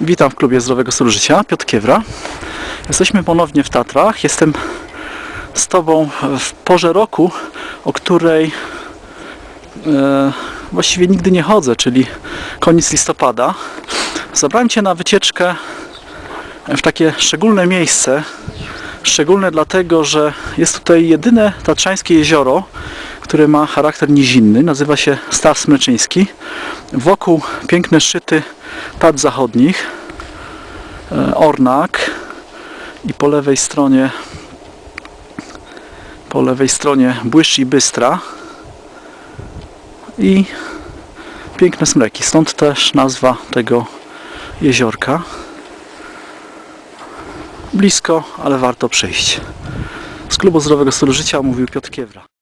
Witam w klubie Zdrowego Stylu Życia, Piotr Kiewra. Jesteśmy ponownie w Tatrach. Jestem z Tobą w porze roku, o której e, właściwie nigdy nie chodzę, czyli koniec listopada. Zabrałem Cię na wycieczkę w takie szczególne miejsce. Szczególne dlatego, że jest tutaj jedyne tatrzańskie jezioro, które ma charakter nizinny. Nazywa się Staw Smyczyński. Wokół piękne szczyty Tatr Zachodnich, e, Ornak i po lewej stronie po lewej stronie Błyszcz i Bystra i piękne smreki. Stąd też nazwa tego jeziorka. Blisko, ale warto przyjść. Z Klubu Zdrowego Stylu Życia mówił Piotr Kiewra.